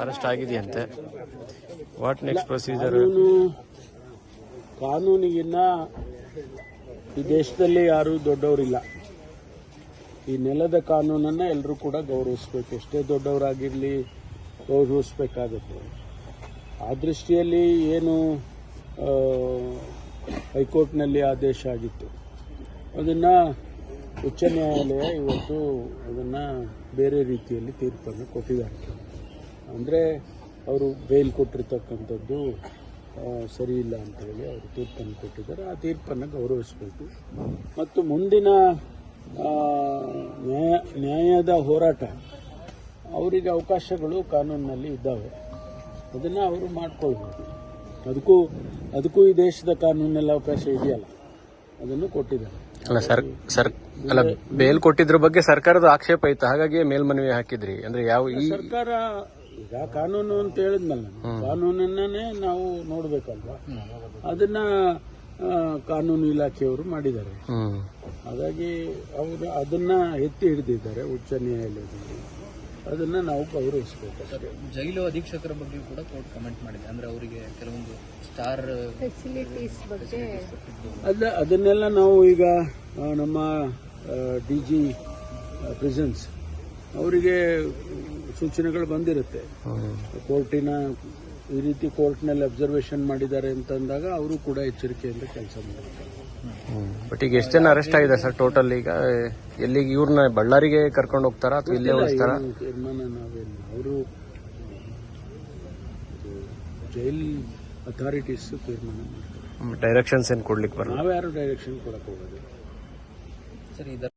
Arrest ಆಗಿದೆಯಂತೆ what next procedure ಕಾನೂನು, ಕಾನೂನಿಗಿನ್ನ ಈ ದೇಶದಲ್ಲಿ ಯಾರು ದೊಡ್ಡವರಿಲ್ಲ. ಈ ನೆಲದ ಕಾನೂನನ್ನ ಎಲ್ಲರೂ ಕೂಡ ಗೌರವಿಸ್ಬೇಕು. ಎಷ್ಟೇ ದೊಡ್ಡವರಾಗಿರ್ಲಿ ಗೌರವಿಸ್ಬೇಕಾಗತ್ತೆ. ಆ ದೃಷ್ಟಿಯಲ್ಲಿ ಏನು ಹೈಕೋರ್ಟ್ನಲ್ಲಿ ಆದೇಶ ಆಗಿತ್ತು. ಅದನ್ನ ಉಚ್ಚ ನ್ಯಾಯಾಲಯ ಇವತ್ತು ಅದನ್ನ ಬೇರೆ ರೀತಿಯಲ್ಲಿ ತೀರ್ಪನ್ನು ಕೊಟ್ಟಿದ್ದಾರೆ. ಅಂದರೆ ಅವರು ಬೇಲ್ ಕೊಟ್ಟಿರ್ತಕ್ಕಂಥದ್ದು ಸರಿ ಇಲ್ಲ ಅಂತ ಹೇಳಿ ಅವರು ತೀರ್ಪನ್ನು ಕೊಟ್ಟಿದ್ದಾರೆ. ಆ ತೀರ್ಪನ್ನು ಗೌರವಿಸಬೇಕು. ಮತ್ತು ಮುಂದಿನ ನ್ಯಾಯ ನ್ಯಾಯದ ಹೋರಾಟ ಅವರಿಗೆ ಅವಕಾಶಗಳು ಕಾನೂನಿನಲ್ಲಿ ಇದ್ದಾವೆ. ಅದನ್ನು ಅವರು ಮಾಡ್ಕೊಳ್ಬೋದು ಅದಕ್ಕೂ ಅದಕ್ಕೂ ಈ ದೇಶದ ಕಾನೂನಲ್ಲಿ ಅವಕಾಶ ಇದೆಯಲ್ಲ ಅದನ್ನು ಕೊಟ್ಟಿದ್ದಾರೆ. ಅಲ್ಲ ಸರ್ ಸರ್ ಅಲ್ಲ ಬೇಲ್ ಕೊಟ್ಟಿದ್ರ ಬಗ್ಗೆ ಸರ್ಕಾರದ ಆಕ್ಷೇಪ ಇತ್ತು. ಹಾಗಾಗಿ ಮೇಲ್ಮನವಿ ಹಾಕಿದ್ರಿ. ಅಂದ್ರೆ ಯಾವ ಈ ಸರ್ಕಾರ ಈಗ ಕಾನೂನು ಅಂತ ಹೇಳಿದ್ನಲ್ಲ ನಾನು. ಕಾನೂನನ್ನೇ ನಾವು ನೋಡ್ಬೇಕಲ್ವಾ? ಅದನ್ನ ಕಾನೂನು ಇಲಾಖೆಯವರು ಮಾಡಿದ್ದಾರೆ. ಹಾಗಾಗಿ ಅವರು ಅದನ್ನ ಎತ್ತಿ ಹಿಡಿದಿದ್ದಾರೆ ಉಚ್ಚ ನ್ಯಾಯಾಲಯದಲ್ಲಿ. ಅದನ್ನ ನಾವು ಗೌರವಿಸಬೇಕು ಸರ್ ಜೈಲು ಅಧೀಕ್ಷಕರ ಬಗ್ಗೆ ಕೂಡ ಕೋರ್ಟ್ ಕಮೆಂಟ್ ಮಾಡಿದೆ. ಅಂದ್ರೆ ಅವರಿಗೆ ಕೆಲವೊಂದು ಸ್ಟಾರ್ ಫೆಸಿಲಿಟೀಸ್ ಬಗ್ಗೆ ಅದ ಅದನ್ನೆಲ್ಲ ನಾವು ಈಗ ನಮ್ಮ ಡಿ ಜಿ ಪ್ರೆಸೆನ್ಸ್ ಅವರಿಗೆ ಸೂಚನೆಗಳು ಬಂದಿರುತ್ತೆ. ಕೋರ್ಟಿನ ಈ ರೀತಿ ಕೋರ್ಟ್ನಲ್ಲಿ ಅಬ್ಸರ್ವೇಷನ್ ಮಾಡಿದ್ದಾರೆ ಅಂತಂದಾಗ ಅವರು ಕೂಡ ಎಚ್ಚರಿಕೆಯಿಂದ ಕೆಲಸ ಮಾಡ್ತಾರೆ. ಬಟ್ ಈಗ ಎಷ್ಟು ಜನ ಅರೆಸ್ಟ್ ಆಗಿದೆ ಸರ್ ಟೋಟಲ್ ಈಗ? ಎಲ್ಲಿಗೆ ಇವ್ರನ್ನ ಬಳ್ಳಾರಿಗೆ ಕರ್ಕೊಂಡು ಹೋಗ್ತಾರಾ ಅಥವಾ ಇಲ್ಲೇ ಉಳಿಸ್ತಾರ? ತೀರ್ಮಾನ ನಾವೇನು ಅವರು ಜೈಲ್ ಅಥಾರಿಟೀಸ್ ತೀರ್ಮಾನ ಮಾಡ್ತಾರೆ. ಡೈರೆಕ್ಷನ್ಸ್ ಏನು ಕೊಡ್ಲಿಕ್ಕೆ ಬರಲ್ಲ? ನಾವ್ಯಾರು ಡೈರೆಕ್ಷನ್ ಕೊಡಕ್ಕೆ ಹೋಗೋದು? ಸರ್ ಇದರ